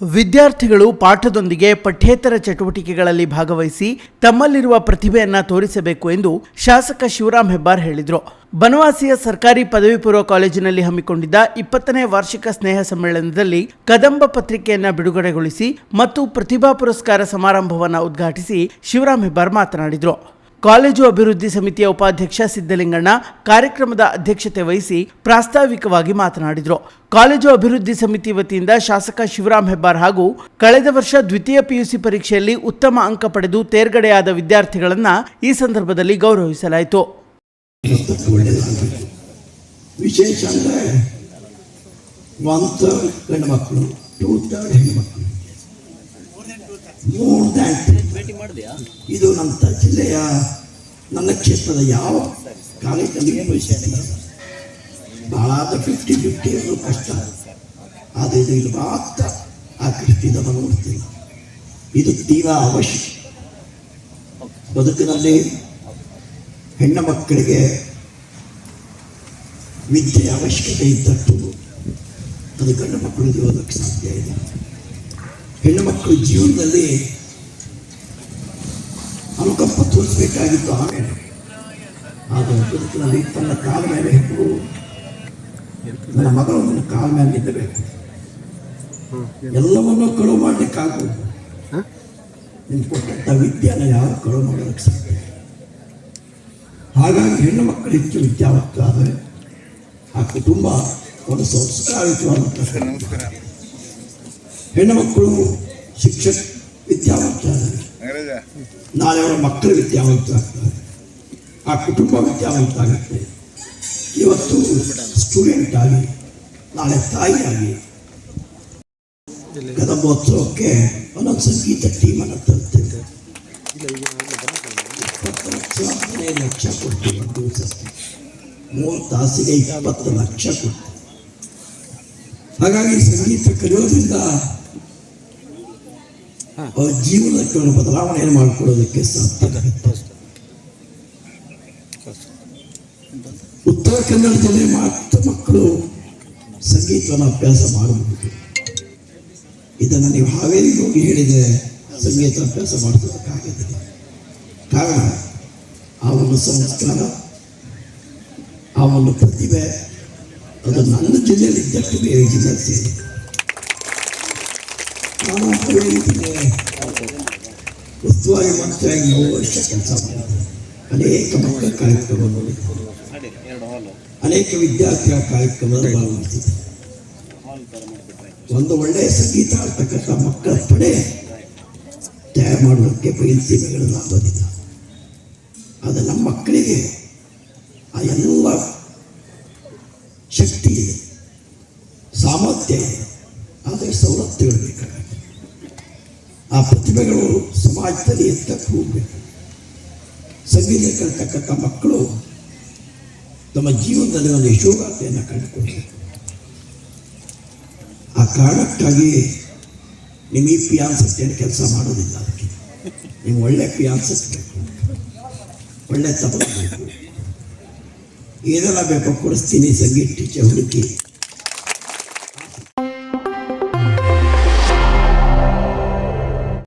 ವಿದ್ಯಾರ್ಥಿಗಳು ಪಾಠದೊಂದಿಗೆ ಪಠ್ಯೇತರ ಚಟುವಟಿಕೆಗಳಲ್ಲಿ ಭಾಗವಹಿಸಿ ತಮ್ಮಲ್ಲಿರುವ ಪ್ರತಿಭೆಯನ್ನ ತೋರಿಸಬೇಕು ಎಂದು ಶಾಸಕ ಶಿವರಾಮ್ ಹೆಬ್ಬಾರ್ ಹೇಳಿದರು. ಬನವಾಸಿಯ ಸರ್ಕಾರಿ ಪದವಿ ಪೂರ್ವ ಕಾಲೇಜಿನಲ್ಲಿ ಹಮ್ಮಿಕೊಂಡಿದ್ದ ಇಪ್ಪತ್ತನೇ ವಾರ್ಷಿಕ ಸ್ನೇಹ ಸಮ್ಮೇಳನದಲ್ಲಿ ಕದಂಬ ಪತ್ರಿಕೆಯನ್ನು ಬಿಡುಗಡೆಗೊಳಿಸಿ ಮತ್ತು ಪ್ರತಿಭಾ ಪುರಸ್ಕಾರ ಸಮಾರಂಭವನ್ನು ಉದ್ಘಾಟಿಸಿ ಶಿವರಾಮ್ ಹೆಬ್ಬಾರ್ ಮಾತನಾಡಿದರು. ಕಾಲೇಜು ಅಭಿವೃದ್ಧಿ ಸಮಿತಿಯ ಉಪಾಧ್ಯಕ್ಷ ಸಿದ್ದಲಿಂಗಣ್ಣ ಕಾರ್ಯಕ್ರಮದ ಅಧ್ಯಕ್ಷತೆ ವಹಿಸಿ ಪ್ರಾಸ್ತಾವಿಕವಾಗಿ ಮಾತನಾಡಿದರು. ಕಾಲೇಜು ಅಭಿವೃದ್ಧಿ ಸಮಿತಿ ವತಿಯಿಂದ ಶಾಸಕ ಶಿವರಾಮ್ ಹೆಬ್ಬಾರ್ ಹಾಗೂ ಕಳೆದ ವರ್ಷ ದ್ವಿತೀಯ ಪಿಯುಸಿ ಪರೀಕ್ಷೆಯಲ್ಲಿ ಉತ್ತಮ ಅಂಕ ಪಡೆದು ತೇರ್ಗಡೆಯಾದ ವಿದ್ಯಾರ್ಥಿಗಳನ್ನು ಈ ಸಂದರ್ಭದಲ್ಲಿ ಗೌರವಿಸಲಾಯಿತು. ವಿಶೇಷ ಅಂದರೆ ಮಕ್ಕಳು ಟೂ ಥರ್ಡ್ ಹೆಣ್ಣುಮಕ್ಕಳು ಮೋರ್ ದ್ಯಾನ್ ಇದು ನಮ್ಮ ಜಿಲ್ಲೆಯ ನನ್ನ ಕ್ಷೇತ್ರದ ಯಾವ ಕಾಲೇಜಲ್ಲಿ ಇಲ್ಲ. ಬಹಳ ಫಿಫ್ಟಿ ಫಿಫ್ಟಿ ಅನ್ನೋ ಕಷ್ಟ. ಆದರೆ ಇದು ಇಲ್ಲಿ ಮಾತ್ರ ಆ ಕೃಷ್ಣದ ನೋಡ್ತಿಲ್ಲ ಇದು ತೀರಾ ಅವಶ್ಯ. ಬದುಕಿನಲ್ಲಿ ಹೆಣ್ಣು ಮಕ್ಕಳಿಗೆ ವಿದ್ಯೆಯ ಅವಶ್ಯಕತೆ ಇದ್ದಷ್ಟು ಅದು ಗಂಡು ಮಕ್ಕಳಿಗೆ ಓದೋಕ್ಕೆ ಸಾಧ್ಯ ಇದೆ. ಹೆಣ್ಣು ಮಕ್ಕಳು ಜೀವನದಲ್ಲಿ ಅನುಕಂಪ ತೋರಿಸಬೇಕಾಗಿತ್ತು ಆಮೇಲೆ. ಆದರೆ ಬದುಕಿನಲ್ಲಿ ತನ್ನ ಕಾಲ ಮೇಲೆ ಹೆಣ್ಣು ನನ್ನ ಮಗಳು ನನ್ನ ಕಾಲ ಮೇಲೆ ನಿಲ್ಲಬೇಕು ಎಲ್ಲವನ್ನೂ ಕಳುವು ಮಾಡಲಿಕ್ಕಾಗು ನಿಮ್ಗೆ ಕೊಟ್ಟಂಥ ವಿದ್ಯೆನ ಯಾರು ಕಳುವು ಮಾಡೋದಕ್ಕೆ ಸಾಧ್ಯ. ಹಾಗಾಗಿ ಹೆಣ್ಣು ಮಕ್ಕಳು ಹೆಚ್ಚು ವಿದ್ಯಾವಂತರಾದರೆ ಆ ಕುಟುಂಬ ಒಂದು ಸಂಸ್ಕಾರಯುತವಾದಂಥ ಹೆಣ್ಣು ಮಕ್ಕಳು ಶಿಕ್ಷಕ ವಿದ್ಯಾವಂತರಾದರೆ ನಾಳೆ ಅವರ ಮಕ್ಕಳು ವಿದ್ಯಾವಂತರಾಗ್ತಾರೆ ಆ ಕುಟುಂಬ ವಿದ್ಯಾವಂತ ಆಗುತ್ತೆ? ಇವತ್ತು ಸ್ಟೂಡೆಂಟ್ ಆಗಿ, ನಾಳೆ ತಾಯಿಯಾಗಿ ಕದಂಬೋತ್ಸವಕ್ಕೆ ಒಂದೊಂದು ಸಂಗೀತ ಟೀಮನ್ನು ತರ್ತಿದ್ದೆ ಇಪ್ಪತ್ತು ಲಕ್ಷ, ಹದಿನೈದು ಲಕ್ಷ ಕೊಡ್ತೀವಿ ಒಂದು ಮೂರು ತಾಸಿಗೆ ಇಪ್ಪತ್ತು ಲಕ್ಷ ಕೊಡ್ತೀವಿ ಹಾಗಾಗಿ ಸಂಗೀತ ಕಲಿಯೋದ್ರಿಂದ ಅವ್ರ ಜೀವನಕ್ಕೆ ಒಂದು ಬದಲಾವಣೆಯನ್ನು ಮಾಡಿಕೊಳ್ಳೋದಕ್ಕೆ ಸಾಧ್ಯ? ಉತ್ತರ ಕನ್ನಡ ಜಿಲ್ಲೆ ಮಾತ್ರ ಮಕ್ಕಳು ಸಂಗೀತವನ್ನು ಅಭ್ಯಾಸ ಮಾಡಬಹುದು. ಇದನ್ನು ನೀವು ಹಾವೇರಿಗೆ ಹೋಗಿ ಹೇಳಿದರೆ ಸಂಗೀತ ಅಭ್ಯಾಸ ಮಾಡಿಸೋದಕ್ಕಾಗೋದಿಲ್ಲ ಕಾರಣ, ಆ ಒಂದು ಸಂಸ್ಕಾರ, ಆ ಒಂದು ಪ್ರತಿಭೆ ಅದು ನನ್ನ ಜಿಲ್ಲೆಯಲ್ಲಿ ಇದ್ದಷ್ಟು ಬೇರೆ ಜಿಲ್ಲೆಯಲ್ಲಿ ಸೇರಿದೆ ಉಸ್ತುವಾರಿ ಮಂತ್ರಿಯಾಗಿ ವರ್ಷ ಕೆಲಸ ಅನೇಕ ಮಕ್ಕಳ ಕಾರ್ಯಕ್ರಮ ನೋಡಿದ್ದೆ ಅನೇಕ ವಿದ್ಯಾರ್ಥಿಗಳ ಕಾರ್ಯಕ್ರಮದಲ್ಲಿ ಭಾಗವಹಿಸಿದ್ದೆ ಒಂದು ಒಳ್ಳೆಯ ಸಂಗೀತ ಆಡ್ತಕ್ಕಂಥ ಮಕ್ಕಳ ಪಡೆ ತಯಾರು ಮಾಡೋದಕ್ಕೆ ಬಯಲುಸೀಮೆಗಳನ್ನು ಬಂದಿದ್ದ ಆದರೆ ನಮ್ಮ ಮಕ್ಕಳಿಗೆ, ಆ ಎಲ್ಲ ಶಕ್ತಿ ಇದೆ ಸಾಮರ್ಥ್ಯ ಇದೆ ಆದರೆ ಸವಲತ್ತುಗಳು ಬೇಕಾಗುತ್ತೆ ಆ ಪ್ರತಿಭೆಗಳು ಸಮಾಜದಲ್ಲಿ ಎತ್ತಕ್ಕೆ ಹೋಗಬೇಕು. ಸಂಗೀತ ಕಲಿತಕ್ಕಂಥ ಮಕ್ಕಳು ತಮ್ಮ ಜೀವನದಲ್ಲಿ ಒಂದು ಯಶೋಗಾಥೆಯನ್ನು ಕಂಡುಕೊಳ್ಬೇಕು ಆ ಕಾರಣಕ್ಕಾಗಿ ನಿಮ್ಮ ಈ ಪಿಯಾನ್ಸತ್ತೇನು ಕೆಲಸ ಮಾಡೋದಿಲ್ಲ ಅದಕ್ಕೆ. ನೀವು ಒಳ್ಳೆ ಪಿಯಾನ್ಸಸ್ ಬೇಕು. ಒಳ್ಳೆ ತಬಲ ಬೇಕು. ಏನೆಲ್ಲ ಬೇಕೋ ಕೊಡಿಸ್ತೀನಿ ಸಂಗೀತ ಟೀಚರ್ ಹುಡುಕಿ.